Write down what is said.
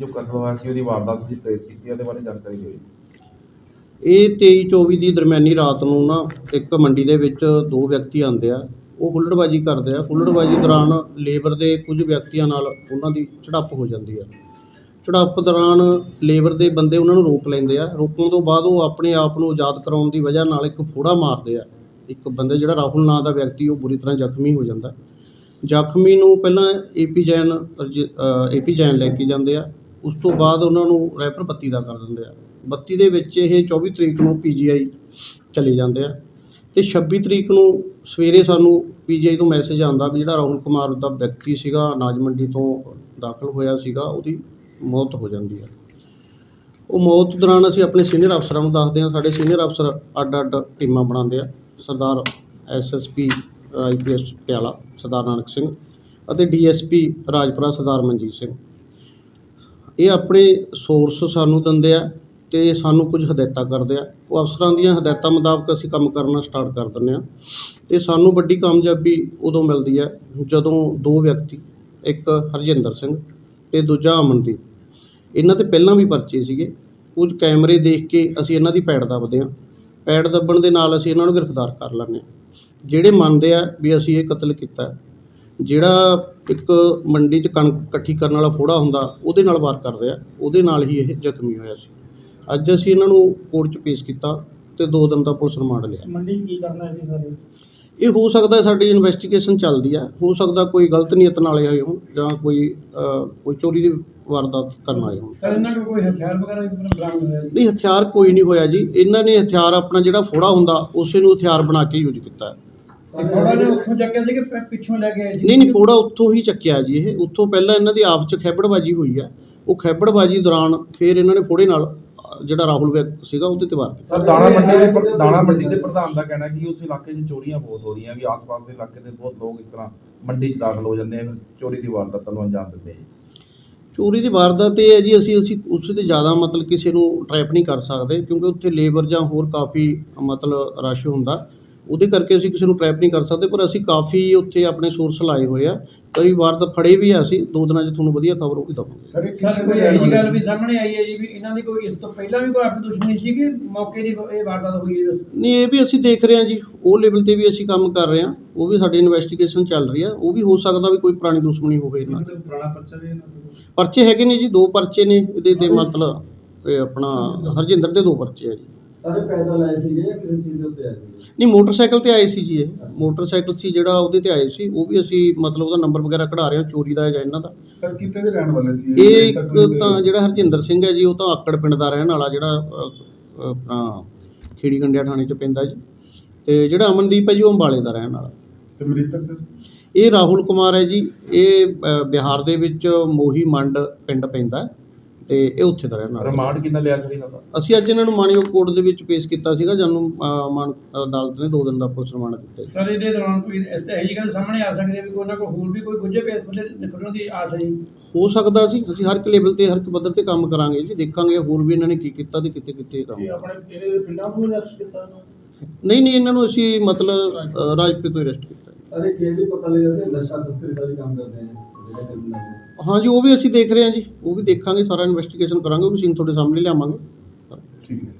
ਜੋ ਕਤਲ ਹੋਇਆ ਸੀ ਉਹਦੀ ਵਾਰਦਾਤ ਤੁਸੀਂ ਟ੍ਰੇਸ ਕੀਤੀ ਹੈ, ਉਹਦੇ ਬਾਰੇ ਜਾਣਕਾਰੀ ਦਿਓ ਜੀ। ਇਹ 23 24 ਦੀ ਦਰਮਿਆਨੀ ਰਾਤ ਨੂੰ ਨਾ ਇੱਕ ਮੰਡੀ ਦੇ ਵਿੱਚ ਦੋ ਵਿਅਕਤੀ ਆਉਂਦੇ ਆ। ਉਹ ਹੁੱਲੜਬਾਜੀ ਕਰਦੇ ਆ। ਹੁੱਲੜਬਾਜੀ ਦੌਰਾਨ ਲੇਬਰ ਦੇ ਕੁਝ ਵਿਅਕਤੀਆਂ ਨਾਲ ਉਹਨਾਂ ਦੀ ਝੜਪ ਹੋ ਜਾਂਦੀ ਆ। ਝੜਪ ਦੌਰਾਨ ਲੇਬਰ ਦੇ ਬੰਦੇ ਉਹਨਾਂ ਨੂੰ ਰੋਕ ਲੈਂਦੇ ਆ, ਰੋਕਣ ਤੋਂ ਬਾਅਦ ਉਹ ਆਪਣੇ ਆਪ ਨੂੰ ਆਜ਼ਾਦ ਕਰਾਉਣ ਦੀ ਵਜ੍ਹਾ ਨਾਲ ਇੱਕ ਫੋੜਾ ਮਾਰਦੇ ਆ। ਇੱਕ ਬੰਦੇ ਜਿਹੜਾ ਰਾਹੁਲ ਨਾਂ ਦਾ ਵਿਅਕਤੀ, ਉਹ ਬੁਰੀ ਤਰ੍ਹਾਂ ਜ਼ਖਮੀ ਹੋ ਜਾਂਦਾ। ਜ਼ਖਮੀ ਨੂੰ ਪਹਿਲਾਂ ਏਪੀ ਜੈਨ ਏਪੀ ਜੈਨ ਲੈ ਕੇ ਜਾਂਦੇ ਆ। ਉਸ ਤੋਂ ਬਾਅਦ ਉਹਨਾਂ ਨੂੰ ਰੈਫਰ ਬੱਤੀ ਦਾ ਕਰ ਦਿੰਦੇ ਆ। ਬੱਤੀ ਦੇ ਵਿੱਚ ਇਹ 24 ਤਰੀਕ ਨੂੰ ਪੀਜੀਆਈ ਚਲੇ ਜਾਂਦੇ ਆ। ਤੇ 26 ਤਰੀਕ ਨੂੰ ਸਵੇਰੇ ਸਾਨੂੰ ਪੀਜੀਆਈ ਤੋਂ ਮੈਸੇਜ ਆਉਂਦਾ ਵੀ ਜਿਹੜਾ ਰਾਹੁਲ ਕੁਮਾਰ ਦਾ ਵਿਅਕਤੀ ਸੀਗਾ, ਅਨਾਜ ਮੰਡੀ ਤੋਂ ਦਾਖਲ ਹੋਇਆ ਸੀਗਾ, ਉਹਦੀ ਮੌਤ ਹੋ ਜਾਂਦੀ ਹੈ। ਉਹ ਮੌਤ ਦੌਰਾਨ ਅਸੀਂ ਆਪਣੇ ਸੀਨੀਅਰ ਅਫਸਰਾਂ ਨੂੰ ਦੱਸਦੇ ਹਾਂ। ਸਾਡੇ ਸੀਨੀਅਰ ਅਫਸਰ ਅੱਡ ਅੱਡ ਟੀਮਾਂ ਬਣਾਉਂਦੇ ਆ। ਸਰਦਾਰ ਐਸਐਸਪੀ ਆਈਪੀਐਸ ਪਟਿਆਲਾ, ਸਰਦਾਰ ਨਾਨਕ ਸਿੰਘ ਅਤੇ ਡੀਐਸਪੀ ਰਾਜਪੁਰਾ ਸਰਦਾਰ ਮਨਜੀਤ ਸਿੰਘ। ਇਹ ਆਪਣੇ ਸੋਰਸ ਸਾਨੂੰ ਦਿੰਦੇ ਆ ਤੇ ਸਾਨੂੰ ਕੁਝ ਹਦਾਇਤਾਂ ਕਰਦੇ ਆ। ਉਹ ਅਫਸਰਾਂ ਦੀਆਂ ਹਦਾਇਤਾਂ ਮੁਤਾਬਕ ਅਸੀਂ ਕੰਮ ਕਰਨਾ ਸਟਾਰਟ ਕਰ ਦਿੰਦੇ ਆ। ਤੇ ਸਾਨੂੰ ਵੱਡੀ ਕਾਮਯਾਬੀ ਉਦੋਂ ਮਿਲਦੀ ਹੈ ਜਦੋਂ ਦੋ ਵਿਅਕਤੀ, ਇੱਕ ਹਰਜਿੰਦਰ ਸਿੰਘ ਤੇ ਦੂਜਾ ਅਮਨਦੀਪ। ਇਹਨਾਂ ਤੇ ਪਹਿਲਾਂ ਵੀ ਪਰਚੇ ਸੀਗੇ। ਕੁਝ ਕੈਮਰੇ ਦੇਖ ਕੇ ਅਸੀਂ ਇਹਨਾਂ ਦੀ ਪੈੜ ਦੱਬਦੇ ਹਾਂ। ਪੈੜ ਦੱਬਣ ਦੇ ਨਾਲ ਅਸੀਂ ਇਹਨਾਂ ਨੂੰ ਗ੍ਰਿਫਤਾਰ ਕਰ ਲੈਂਦੇ ਹਾਂ। ਜਿਹੜੇ ਮੰਨਦੇ ਆ ਵੀ ਅਸੀਂ ਇਹ ਕਤਲ ਕੀਤਾ। ਜਿਹੜਾ ਇੱਕ ਮੰਡੀ 'ਚ ਕਣਕ ਇਕੱਠੀ ਕਰਨ ਵਾਲਾ ਫੋੜਾ ਹੁੰਦਾ ਉਹਦੇ ਨਾਲ ਵਾਰ ਕਰਦੇ ਆ। ਉਹਦੇ ਨਾਲ ਹੀ ਇਹ ਜ਼ਖਮੀ ਹੋਇਆ ਸੀ। ਅੱਜ ਅਸੀਂ ਇਹਨਾਂ ਨੂੰ ਕੋਰਟ 'ਚ ਪੇਸ਼ ਕੀਤਾ ਤੇ 2 ਦਿਨ ਦਾ ਪੁਲਿਸ ਰਿਮਾਂਡ ਲਿਆ। ਮੰਡੀ 'ਚ ਕੀ ਕਰਨਾ ਸੀ ਸਾਰੇ? ਇਹ ਹੋ ਸਕਦਾ ਸਾਡੀ ਇਨਵੈਸਟੀਗੇਸ਼ਨ ਚੱਲਦੀ ਆ। ਹੋ ਸਕਦਾ ਕੋਈ ਗਲਤ ਨੀਅਤ ਨਾਲ ਆਏ ਹੋਣ ਜਾਂ ਕੋਈ ਕੋਈ ਚੋਰੀ ਦੀ ਵਾਰਦਾਤ ਕਰਨ ਆਏ ਹੋਣ ਸਰ ਇਹਨਾਂ ਕੋਲ ਕੋਈ ਹਥਿਆਰ ਵਗੈਰਾ ਬਰਾਮਦ ਹੋਇਆ ਨਹੀਂ ਹਥਿਆਰ ਕੋਈ ਨਹੀਂ ਹੋਇਆ ਜੀ। ਇਹਨਾਂ ਨੇ ਹਥਿਆਰ ਆਪਣਾ ਜਿਹੜਾ ਫੋੜਾ ਹੁੰਦਾ ਉਸੇ ਨੂੰ ਹਥਿਆਰ ਬਣਾ ਕੇ ਯੂਜ਼ ਕੀਤਾ ਹੈ। ਥੋੜਾ ਜਿਹਾ ਉੱਥੋਂ ਚੱਕਿਆ ਸੀ ਕਿ ਪ- ਪਿੱਛੋਂ ਲੈ ਕੇ ਆਏ ਸੀ? ਨਹੀਂ ਨਹੀਂ ਫੋੜਾ ਉੱਥੋਂ ਹੀ ਚੱਕਿਆ ਜੀ ਇਹ। ਉੱਥੋਂ ਪਹਿਲਾਂ ਇਹਨਾਂ ਦੀ ਆਪ 'ਚ ਖੈਬੜਬਾਜੀ ਹੋਈ ਆ ਉਹ ਖੈਬੜਬਾਜੀ ਦੌਰਾਨ ਫਿਰ ਇਹਨਾਂ ਨੇ ਫੋੜੇ ਨਾਲ ਅ, ਜਿਹੜਾ ਰਾਹੁਲ ਵਿਅਕ ਸੀਗਾ ਉਹਦੇ ਤੇ ਵਾਰ ਕੀਤਾ। ਸਰ ਦਾਣਾ ਮੰਡੀ ਦੇ ਪ੍ਰ- ਦਾਣਾ ਮੰਡੀ ਦੇ ਪ੍ਰਧਾਨ ਦਾ ਕਹਿਣਾ ਕਿ ਉਸ ਇਲਾਕੇ 'ਚ ਚੋਰੀਆਂ ਬਹੁਤ ਹੋ ਰਹੀਆਂ ਵੀ ਆਸ-ਪਾਸ ਦੇ ਇਲਾਕੇ ਦੇ ਬਹੁਤ ਲੋਕ ਇਸ ਤਰ੍ਹਾਂ ਮੰਡੀ 'ਚ ਦਾਖਲ ਹੋ ਜਾਂਦੇ ਆ ਫਿਰ ਚੋਰੀ ਦੀ ਵਾਰਦਾਤਾਂ ਨੂੰ ਅੰਜਾਮ ਦਿੰਦੇ ਆ। ਚੋਰੀ ਦੀ ਵਾਰਦਾਤ ਇਹ ਹੈ ਜੀ, ਅਸੀਂ ਅਸੀਂ ਉਸ ਤੇ ਜ਼ਿਆਦਾ ਮਤਲਬ ਕਿਸੇ ਨੂੰ ਟਰੈਪ ਨਹੀਂ ਕਰ ਸਕਦੇ ਕਿਉਂਕਿ ਉੱਥੇ ਲੇਬਰ ਜਾਂ ਹੋਰ ਕਾਫੀ ਮਤਲਬ ਰਸ਼ ਹੁੰਦਾ। ਉਹਦੇ ਕਰਕੇ ਅਸੀਂ ਕਿਸੇ ਨੂੰ ਟਰੈਪ ਨਹੀਂ ਕਰ ਸਕਦੇ ਪਰ ਅਸੀਂ ਕਾਫੀ ਉੱਥੇ ਆਪਣੇ ਸੋਰਸ ਲਾਏ ਹੋਏ ਆ। ਕਈ ਵਾਰ ਤਾਂ ਫੜੇ ਵੀ ਆ ਅਸੀਂ ਦੋ ਦਿਨਾਂ 'ਚ ਤੁਹਾਨੂੰ ਵਧੀਆ ਖਬਰ ਉਹ ਵੀ ਦਵਾਂਗੇ। ਸਰ ਜਿਹੀ ਗੱਲ ਵੀ ਸਾਹਮਣੇ ਆਈ ਹੈ ਜੀ ਵੀ ਇਹਨਾਂ ਦੀ ਕੋਈ ਇਸ ਤੋਂ ਪਹਿਲਾਂ ਵੀ ਕੋਈ ਆਪਣੀ ਦੁਸ਼ਮਣੀ ਸੀ ਕਿ ਮੌਕੇ ਦੀ ਇਹ ਵਾਰਦਾਤ ਹੋਈ ਹੈ? ਨਹੀਂ ਇਹ ਵੀ ਅਸੀਂ ਦੇਖ ਰਹੇ ਹਾਂ ਜੀ। ਉਹ ਲੈਵਲ ਤੇ ਵੀ ਅਸੀਂ ਕੰਮ ਕਰ ਰਹੇ ਹਾਂ। ਉਹ ਵੀ ਸਾਡੀ ਇਨਵੈਸਟੀਗੇਸ਼ਨ ਚੱਲ ਰਹੀ ਆ। ਉਹ ਵੀ ਹੋ ਸਕਦਾ ਵੀ ਕੋਈ ਪੁਰਾਣੀ ਦੁਸ਼ਮਣੀ ਹੋਵੇ ਇਹਨਾਂ ਨਾਲ ਪੁਰਾਣਾ ਪਰਚਾ ਵੀ ਇਹਨਾਂ ਦਾ ਪਰਚੇ ਹੈਗੇ ਨੇ ਜੀ ਦੋ ਪਰਚੇ ਨੇ। ਇਹਦੇ ਤੇ ਮਤਲਬ ਇਹ ਆਪਣਾ ਹਰਜਿੰਦਰ ਦੇ ਦੋ ਪਰਚੇ ਆ ਜੀ। ਸਾਰੇ ਪੈਦਲ ਆਏ ਸੀਗੇ ਜਾਂ ਕਿਸੇ ਚੀਜ਼ ਦੇ ਉੱਤੇ ਆਏ ਸੀਗੇ? ਨਹੀਂ ਮੋਟਰਸਾਈਕਲ ਤੇ ਆਏ ਸੀ ਜੀ ਇਹ। ਮੋਟਰਸਾਈਕਲ ਸੀ ਜਿਹੜਾ ਉਹਦੇ ਤੇ ਆਏ ਸੀ। ਉਹ ਵੀ ਅਸੀਂ ਮਤਲਬ ਉਹਦਾ ਨੰਬਰ ਵਗੈਰਾ ਕਢਾ ਰਹੇ ਹਾਂ ਚੋਰੀ ਦਾ ਹੈ ਜਾਂ ਇਹਨਾਂ ਦਾ। ਸਰ ਕਿੱਥੇ ਦੇ ਰਹਿਣ ਵਾਲੇ ਸੀ? ਇਹ ਇੱਕ ਤਾਂ ਜਿਹੜਾ ਹਰਜਿੰਦਰ ਸਿੰਘ ਹੈ ਜੀ ਉਹ ਤਾਂ ਆਕੜ ਪਿੰਡ ਦਾ ਰਹਿਣ ਵਾਲਾ ਜਿਹੜਾ ਅ, ਆਪਣਾ ਖੇੜੀ ਗੰਡਿਆ ਥਾਣੇ ਚ ਪੈਂਦਾ ਜੀ। ਤੇ ਜਿਹੜਾ ਅਮਨਦੀਪ ਹੈ ਜੀ ਉਹ ਅੰਬਾਲੇ ਦਾ ਰਹਿਣ ਵਾਲਾ। ਤੇ ਮ੍ਰਿਤਕ ਸਰ? ਇਹ ਰਾਹੁਲ ਕੁਮਾਰ ਹੈ ਜੀ। ਇਹ ਅ, ਬਿਹਾਰ ਦੇ ਵਿੱਚ ਮੋਹੀ ਮੰਡ ਪਿੰਡ ਪੈਂਦਾ। ਹੈ ਤੇ ਇਹ ਉੱਥੇ ਦਾ ਰਹਿਣ ਵਾਲਾ ਰਿਮਾਂਡ ਕਿੰਨਾ ਲਿਆ ਸਰ ਇਹਨਾਂ ਦਾ ਅਸੀਂ ਅੱਜ ਇਹਨਾਂ ਨੂੰ ਮਾਨਯੋਗ ਕੋਰਟ ਦੇ ਵਿੱਚ ਪੇਸ਼ ਕੀਤਾ ਸੀਗਾ ਜਾਨੂੰ ਮਾਨ ਅਦਾਲਤ ਨੇ 2 ਦਿਨ ਦਾ ਪੁਲਿਸ ਰਿਮਾਂਡ ਦਿੱਤਾ ਸੀ। ਸਰ ਇਹਦੇ ਦੌਰਾਨ ਕੋਈ ਇਸ ਤੇ ਇਹੋ ਗੱਲ ਸਾਹਮਣੇ ਆ ਸਕਦੀ ਹੈ ਵੀ ਕੋਈ ਉਹਨਾਂ ਕੋਲ ਹੋਰ ਵੀ ਕੋਈ ਗੁੱਝੇ ਪੇਸ ਬੰਦੇ ਨਿਕਲਣ ਦੀ ਆਸ ਹੈ ਹੋ ਸਕਦਾ ਸੀ ਅਸੀਂ ਹਰ ਇੱਕ ਲੈਵਲ ਤੇ ਹਰ ਇੱਕ ਪੱਧਰ ਤੇ ਕੰਮ ਕਰਾਂਗੇ ਜੀ ਦੇਖਾਂਗੇ ਹੋਰ ਵੀ ਇਹਨਾਂ ਨੇ ਕੀ ਕੀਤਾ ਤੇ ਕਿੱਥੇ ਕਿੱਥੇ ਕੰਮ ਆਪਣੇ ਇਹਦੇ ਪਿੰਡਾਂ ਤੋਂ ਅਰੈਸਟ ਕੀਤਾ ਨਹੀਂ ਨਹੀਂ ਇਹਨਾਂ ਨੂੰ ਅਸੀਂ ਮਤਲਬ ਰਾਜਪੁਰ ਤੋਂ ਅਰੈਸਟ ਕੀਤਾ। ਸਰ ਇਹ ਇਹ ਵੀ ਪਤਾ ਲੱਗਾ ਸੀ ਨਸ਼ਾ ਤਸਕਰੀ ਦਾ ਵੀ ਕੰਮ ਕਰਦੇ ਆ ਜਿਹੜੇ ਕ੍ਰਿਮੀਨਲ ਨੇ। ਹਾਂਜੀ ਉਹ ਵੀ ਅਸੀਂ ਦੇਖ ਰਹੇ ਹਾਂ ਜੀ ਉਹ ਵੀ ਦੇਖਾਂਗੇ ਸਾਰਾ ਇਨਵੈਸਟੀਗੇਸ਼ਨ ਕਰਾਂਗੇ ਉਹ ਵੀ ਸੀਨ ਤੁਹਾਡੇ ਸਾਹਮਣੇ ਲਿਆਵਾਂਗੇ। ਠੀਕ ਹੈ।